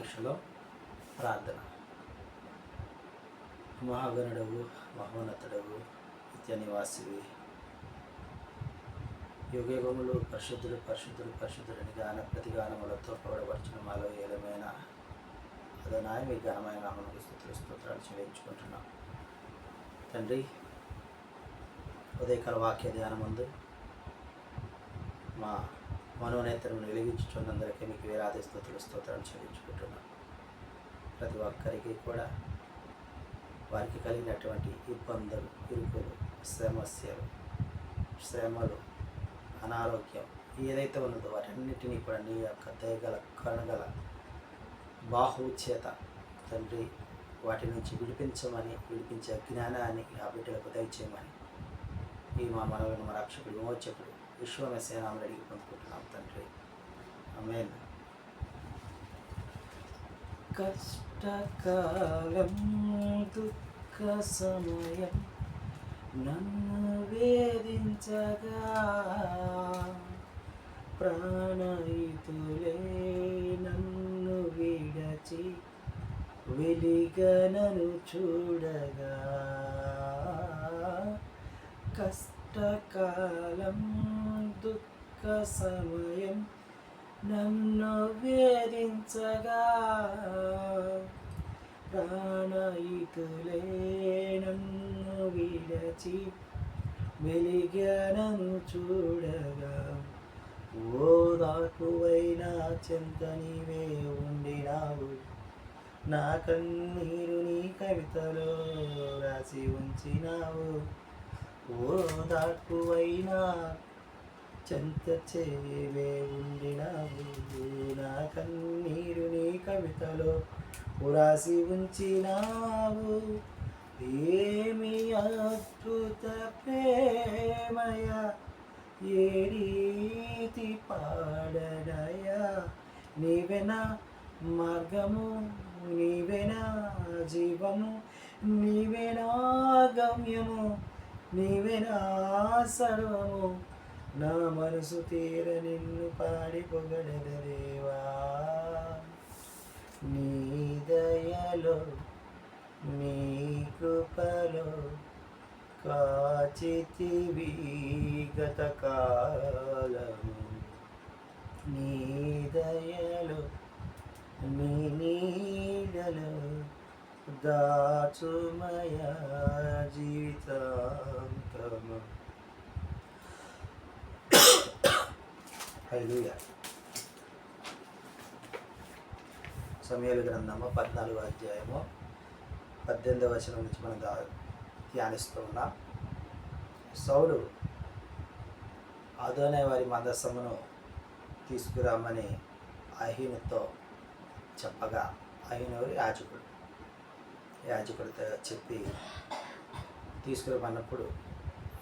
అందరికీ ప్రార్థన. మహాగణుడవు మహోన్నతుడవు నిత్య నివాసివి యుగయుగములు పరిశుద్ధులు పరిశుద్ధులు పరిశుద్ధులని గాన ప్రతిగానములతో పడబడుచున్న మాలో ఏలమైన అదనాయ మీ ఘనమైన నామను స్థుతులు స్తోత్రాలు చెల్లించుకుంటున్నాం. తండ్రి ఉదయకాల వాక్య ధ్యానం ముందు మా మనోనేతరమును వెలిగించుచున్నందరికీ మీకు వేలాది స్థుతులు స్తోత్రాలు చెల్లించుకుంటున్నాను ప్రతి ఒక్కరికి కూడా వారికి కలిగినటువంటి ఇబ్బందులు ఇరుకులు సమస్యలు శ్రమలు అనారోగ్యం ఏదైతే ఉన్నదో వాటన్నిటినీ కూడా నీ యొక్క దయగల కనగల బాహు చేత తండ్రి వాటి నుంచి విడిపించమని విడిపించే జ్ఞానాన్ని ఆ బిడ్డలకు దయచేయమని. ఈ మా మనవులను మా రక్షకుడు విమోచకుడు విశ్వమసేనామని అడిగి పొందుకుంటున్నాం తండ్రి. ఆమేన్. కష్టకాలం దుఃఖ సమయం నన్ను వేధించగా. ప్రాణయితులే నన్ను విడచి వెలిగనను చూడగా. కష్టకాలం దుఃఖ సమయం నన్ను వేధించగా. ప్రాణయితులే నన్ను విడచి వెలిగనం చూడగా. ఓ దాకువైన చెంత నీవే ఉండినావు. నా కన్నీరు నీ కవితలో రాసి ఉంచినావు. ఓ చెంత చేవే ఉండినావు నా కన్నీరు నీ కవితలో ఉరాసి ఉంచినావు. ఏమి అద్భుత ప్రేమయ ఏ రీతి పాడనయా. నీవెనా మార్గము నీవెనా జీవము నీవెనా గమ్యము నీవెనా సర్వము. నా మనసు తీర నిన్ను పాడి పొగడదేవా నీ దయలో నీ కృపలో కాచితివి గత కాలము. నీ దయలో నీ నీడలో దాచుమయ జీవితాంతము హల్లెలూయా. సమయాలు గ్రంథము పద్నాలుగో అధ్యాయము పద్దెనిమిదవ వచనం నుంచి మనం ధ్యానిస్తూ ఉన్నాం. సౌలు అదోనే వారి మందస్సమును తీసుకురామని అహీనుతో చెప్పగా అహీనవరి యాజకుడు. యాజకుడితో చెప్పి తీసుకురమన్నప్పుడు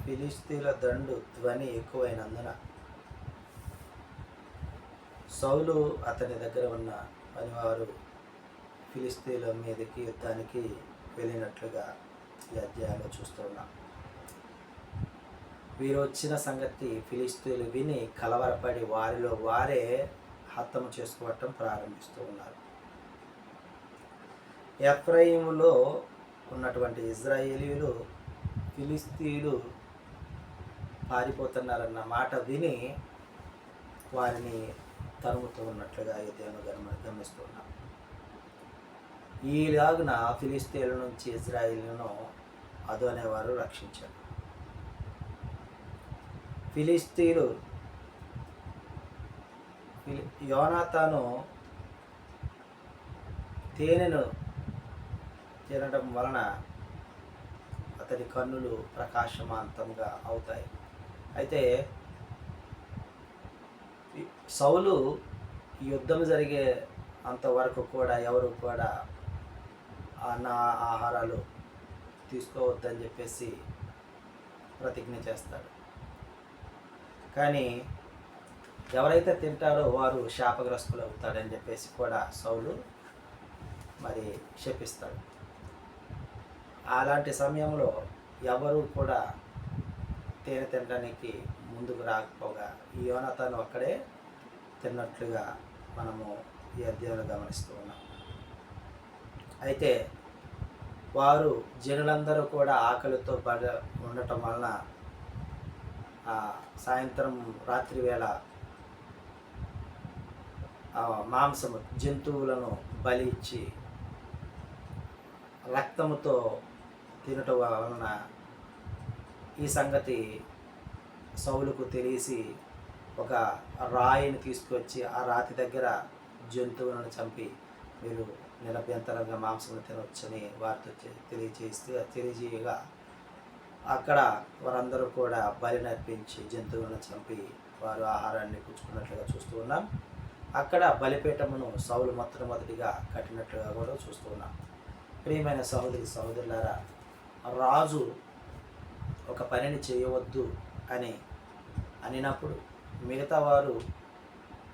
ఫిలిస్తీన్ల దండు ధ్వని ఎక్కువైనందున సౌలు అతని దగ్గర ఉన్న పనివారు ఫిలిస్తీన్ల మీదకి యుద్ధానికి వెళ్ళినట్లుగా ఈ అధ్యాయంలో చూస్తున్నాం వీరు వచ్చిన సంగతి ఫిలిస్తీన్లు విని కలవరపడి వారిలో వారే హతము చేసుకోవటం ప్రారంభిస్తూ ఉన్నారు. ఎఫ్రయిములో ఉన్నటువంటి ఇజ్రాయేలీలు ఫిలిస్తీన్లు పారిపోతున్నారన్న మాట విని వారిని తరుముతూ ఉన్నట్లుగా ఈ దేవుని గమ గమనిస్తున్నాం. ఈలాగున ఫిలిస్తీన్ల నుంచి ఇజ్రాయిల్ను అదు అనేవారు రక్షించారు. ఫిలిస్తీన్లు యోనాతాను తేనెను తినడం వలన అతడి కన్నులు ప్రకాశమాంతంగా అవుతాయి. అయితే సౌలు ఈ యుద్ధం జరిగే అంతవరకు కూడా ఎవరు కూడా అన్న ఆహారాలు తీసుకోవద్దని చెప్పేసి ప్రతిజ్ఞ చేస్తాడు. కానీ ఎవరైతే తింటారో వారు శాపగ్రస్తులు అవుతాడని చెప్పేసి కూడా సౌలు మరి శపిస్తాడు అలాంటి సమయంలో ఎవరు కూడా తేనె తినడానికి ముందుకు రాకపోగా ఈ అక్కడే ఒక్కడే తిన్నట్లుగా మనము ఈ అధ్యాయంలో గమనిస్తూ ఉన్నాం. అయితే వారు జనులందరూ కూడా ఆకలితో పడ ఉండటం వలన సాయంత్రం రాత్రి వేళ మాంసము జంతువులను బలి ఇచ్చి రక్తముతో తినటం వలన ఈ సంగతి సౌలుకు తెలిసి ఒక రాయిని తీసుకొచ్చి ఆ రాతి దగ్గర జంతువులను చంపి మీరు నిరభ్యంతరంగా మాంసం తినవచ్చని వారితో చె- తెలియజేస్తే తెలియజేయగా అక్కడ వారందరూ కూడా బలి నర్పించి జంతువులను చంపి వారు ఆహారాన్ని పుచ్చుకున్నట్లుగా చూస్తూ ఉన్నాం. అక్కడ బలిపీఠమును సౌలు మొట్టమొదటిగా కట్టినట్లుగా కూడా చూస్తూ ఉన్నాం. ప్రియమైన సహోదరి సహోదరులారా రాజు ఒక పనిని చేయవద్దు అని అనినప్పుడు మిగతా వారు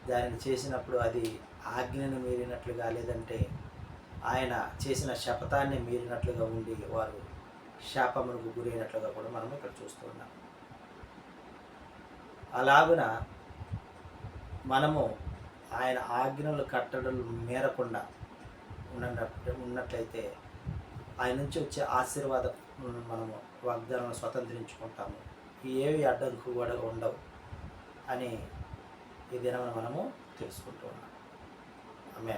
దానిని చేసినప్పుడు అది ఆజ్ఞను మీరినట్లుగా లేదంటే ఆయన చేసిన శపథాన్ని మీరినట్లుగా ఉండి వారు శాపమునకు గురైనట్లుగా కూడా మనం ఇక్కడ చూస్తున్నాం అలాగున మనము ఆయన ఆజ్ఞలు కట్టడలు మేరకుండా ఉన్నట్టు ఉన్నట్లయితే ఆయన నుంచి వచ్చే ఆశీర్వాదం మనము వాగ్దానాలను స్వతంత్రించుకుంటాము. ఏవి అడ్డంకు కూడా ఉండవు. అని ఈ దినం మనము తెలుసుకుంటూ ఉన్నాం. ఆమె